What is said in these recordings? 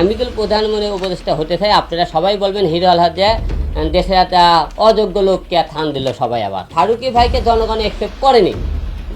আমি তো প্রধানমন্ত্রী উপদেষ্টা হতে চাই আপনারা সবাই বলবেন, হিরো আলহাদ যে দেশের একটা অযোগ্য লোককে থান দিল সবাই আবার। ফারুকি ভাইকে জনগণ একসেপ্ট করেনি।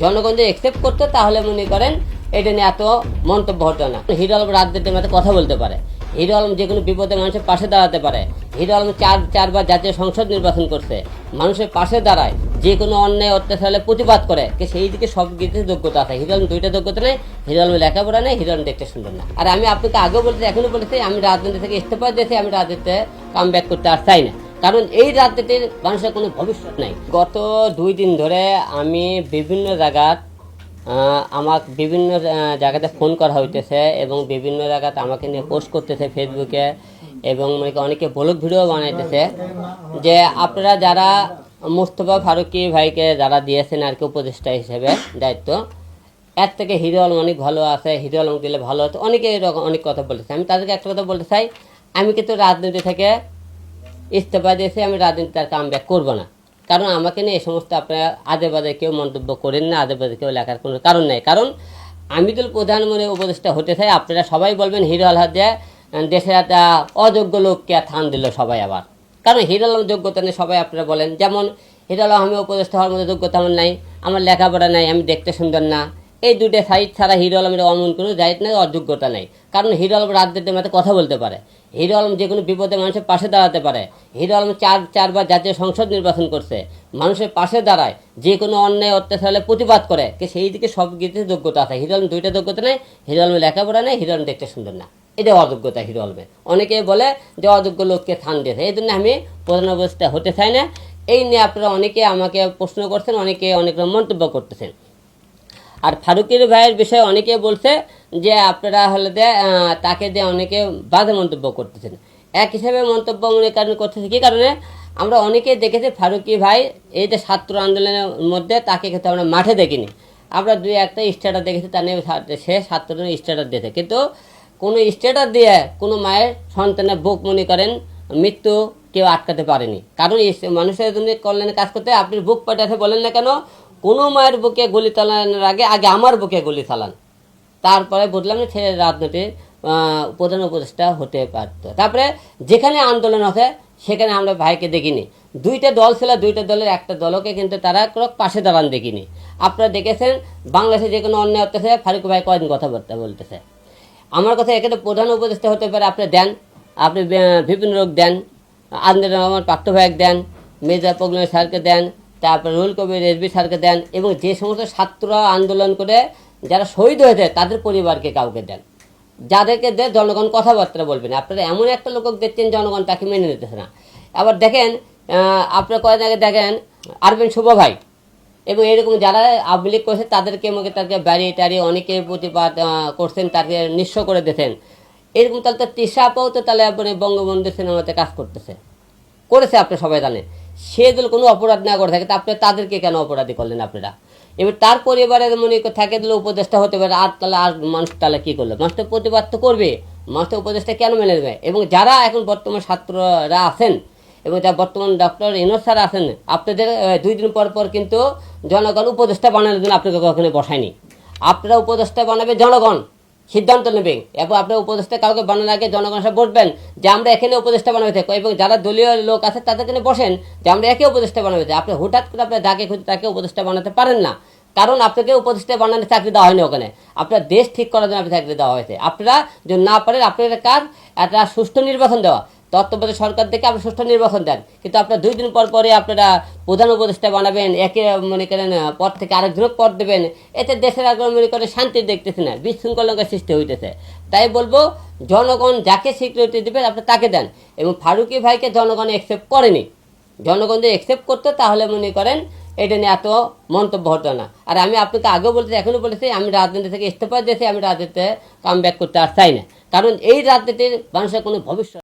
জনগণ যদি একসেপ্ট করতো, তাহলে মনে করেন, এটা নিয়ে এত মন্তব্য হতো না। হিরো আলম রাজনীতির মধ্যে কথা বলতে পারে। হিরো আলম যে কোনো বিপদে মানুষের পাশে দাঁড়াতে পারে। হিরো আলম চার, চারবার জাতীয় সংসদ নির্বাচন করছে। মানুষের পাশে দাঁড়ায়, যে কোনো অন্যায়, অত্যাচারে প্রতিবাদ করে সেই দিকে সব কিছু যোগ্যতা আছে। হিরো আলম দুইটা যোগ্যতা নেই, হিরো আলম লেখাপড়া নেই, হিরো আলম দেখতে সুন্দর না। আর আমি আপনাকে আগেও বলতে এখনও বলেছি, আমি রাজনীতি থেকে ইস্তফা দিয়েছি, আমি রাজনীতিতে কাম ব্যাক করতে আর চাই না। কারণ এই রাজনীতির মানুষের কোনো ভবিষ্যৎ নাই। গত দুই দিন ধরে আমি বিভিন্ন জায়গার আমাকে বিভিন্ন জায়গাতে ফোন করা হইতেছে এবং বিভিন্ন জায়গাতে আমাকে নিয়ে পোস্ট করতেছে ফেসবুকে এবং মানে অনেকে ব্লগ ভিডিও বানাইতেছে। যে আপনারা যারা মুস্তফা ফারুকি ভাইকে যারা দিয়েছেন আর কি উপদেষ্টা হিসেবে দায়িত্ব, এর থেকে হিরো আলম অনেক ভালো আছে, হিরো আলম দিলে ভালো হতো অনেকে এরকম অনেক কথা বলেছে। আমি তাদেরকে একটা কথা বলতে চাই, আমি কিন্তু রাজনীতি থেকে ইস্তফা দিয়েছি, আমি রাজনীতি আর কাম ব্যাক করব না। কারণ আমাকে নিয়ে এই সমস্ত আপনারা আজে বাজে কেউ মন্তব্য করেন না আজে বাজে কেউ লেখার কোনো কারণ নেই। কারণ আমি তো প্রধানমন্ত্রী উপদেষ্টা হতে চাই, আপনারা সবাই বলবেন, হিরো যে দেশের একটা অযোগ্য লোককে থান দিল সবাই আবার। কারণ হিরো আলম যোগ্যতা নেই সবাই আপনারা বলেন, যেমন হিরো আলম আমি উপদেষ্টা হওয়ার মতো যোগ্যতা আমার নাই, আমার লেখাপড়া নাই, আমি দেখতে সুন্দর না। এই দুটো সাইড ছাড়া হিরো আলমের অমন কোনো জায়গ নেই, অযোগ্যতা নেই। কারণ হিরো আলম রাজনীতির মধ্যে কথা বলতে পারে। হিরো আলম যে কোনো বিপদে মানুষের পাশে দাঁড়াতে পারে। হিরো আলম চার, চারবার জাতীয় সংসদ নির্বাচন করছে। মানুষের পাশে দাঁড়ায়, যে কোনো অন্যায়, অত্যাচারে প্রতিবাদ করে। কে সেই দিকে সব কিছু যোগ্যতা আছে। হিরো আলম দুইটা যোগ্যতা নেই, হিরো আলমের লেখাপড়া নেই, হিরো আলম দেখতে সুন্দর না। এটা অযোগ্যতা হিরো আলমে অনেকে বলে যে অযোগ্য লোককে থান দিয়েছে। এই জন্য আমি প্রধান অবস্থা হতে চাই না। এই নিয়ে আপনারা অনেকে আমাকে প্রশ্ন করছেন, অনেকে অনেক মন্তব্য করতেছেন। আর ফারুকের ভাইয়ের বিষয়ে অনেকে বলছে যে আপনারা হলে আহ, তাকে দিয়ে অনেকে বাজে মন্তব্য করতেছেন। এক হিসেবে মন্তব্য মনে কারণ করতেছে কি কারণে? আমরা অনেকে দেখেছি ফারুকি ভাই এই যে ছাত্র আন্দোলনের মধ্যে তাকে কিন্তু আমরা মাঠে দেখিনি। আমরা দুই একটা স্ট্যাটাস দেখেছি তা নিয়ে সে ছাত্র স্ট্যাটাস দিয়েছে। কিন্তু কোনো স্ট্যাটাস দিয়ে কোনো মায়ের সন্তানের বুক মনে করেন মৃত্যু কেউ আটকাতে পারেনি। কারণ মানুষের জন্য কল্যাণে কাজ করতে আপনি বুক পাঠাতে বলেন না কেন? কোনো মায়ের বুকে গুলি চালানোর আগে আগে আমার বুকে গুলি চালান। তারপরে বুঝলাম যে সে রাজনীতির প্রধান উপদেষ্টা হতে পারত। তারপরে যেখানে আন্দোলন আছে সেখানে আমরা ভাইকে দেখিনি। দুইটা দল ছিল, দুইটা দলের একটা দলকে কিন্তু তারা কোনো পাশে দাঁড়ান দেখিনি। আপনারা দেখেছেন, বাংলাদেশে যে কোনো অন্যায় হতেছে, ফারুক ভাই কয়দিন কথাবার্তা বলতেছে। আমার কথা এখানে প্রধান উপদেষ্টা হতে পারে, আপনি দেন। আপনি বিভিন্ন রোগ দেন। আন্দোলন রহমান পাক্ত ভাইক দেন। মির্জা পগলেন স্যারকে দেন। তারপরে রুল কবির এসবি স্যারকে দেন। এবং যে সমস্ত ছাত্ররা আন্দোলন করে যারা শহীদ হয়েছে, তাদের পরিবারকে কাউকে দেন। যাদেরকে দিয়ে জনগণ কথাবার্তা বলবেন আপনারা এমন একটা লোক দেখছেন, জনগণ তাকে মেনে নিতেছে না। আবার দেখেন আপনারা কয়েকদিন আগে দেখেন আরবেন শুভ ভাই এবং এরকম যারা আওয়ামী লীগ করছে, তাদেরকে আমাকে তাদেরকে বাড়িয়ে টাড়িয়ে অনেকে প্রতিবাদ করছেন, তাকে নিঃস্ব করে দিয়েছেন। এরকম তাহলে তো তৃষা আপাও তো তাহলে আপনি বঙ্গবন্ধু সিনেমাতে কাজ করতেছে। করেছে আপনি সবাই জানেন। সে যদি কোনো অপরাধ না করে থাকে, তা আপনি তাদেরকে কেন অপরাধী করলেন আপনারা? এবার তার পরিবারের মনে থাকে দিলে উপদেষ্টা হতে পারে। আর তাহলে আর মানুষ তাহলে কী করল? মানুষ তো প্রতিবাদ তো করবে। মানুষ তো উপদেষ্টা কেন মেনে নেবে? এবং যারা এখন বর্তমান ছাত্ররা আছেন, এবং যা বর্তমান ডক্টর ইনোজ স্যার আছেন, আপনাদের দুই দিন পর পর কিন্তু জনগণ উপদেষ্টা বানানোর জন্য আপনাকে কখনো বসায়নি। আপনারা উপদেষ্টা বানাবে জনগণ। সিদ্ধান্ত নেবেন। এবং আপনার উপদেষ্টা কাউকে বানানোর আগে জনগণ সব বসবেন যে আমরা এখানে উপদেষ্টা বানাবে থাকব এবং যারা দলীয় লোক আছে তাদের জন্য বসেন যে আমরা একে উপদেষ্টা বানাবে থাকি আপনি হঠাৎ করে আপনার যাকে খুঁজে তাকে উপদেষ্টা বানাতে পারেন না। কারণ আপনাকে উপদেষ্টা বানানোর চাকরি দেওয়া হয়নি ওখানে। আপনার দেশ ঠিক করার জন্য আপনি চাকরি দেওয়া হয়েছে। আপনারা যদি না পারেন আপনাদের কাজ একটা সুষ্ঠু নির্বাচন দেওয়া। তত্ত্বাবধায়ক সরকার থেকে আপনি সুষ্ঠু নির্বাচন দেন। কিন্তু আপনার দুই দিন পর পরে আপনারা প্রধান উপদেষ্টা বানাবেন, একে, মনে করেন, পদ থেকে আরেকজনকে পদ দেবেন। এতে দেশের আগে মনে করেন, শান্তি দেখতেছে না, বিশৃঙ্খলতার সৃষ্টি হইতেছে। তাই বলব, জনগণ যাকে স্বীকৃতি দেবেন, আপনি তাকে দেন। এবং ফারুকি ভাইকে জনগণ একসেপ্ট করেনি। জনগণ যদি একসেপ্ট করতো, তাহলে মনে করেন, এটা নিয়ে এত মন্তব্য হতো না। আর আমি আপনাকে আগেও বলতে এখনও বলেছি, আমি রাজনীতি থেকে ইস্তফা দিয়েছি, আমি রাজনীতিতে কাম ব্যাক করতে আর চাই না। কারণ এই রাজনীতির মানুষের কোনো ভবিষ্যৎ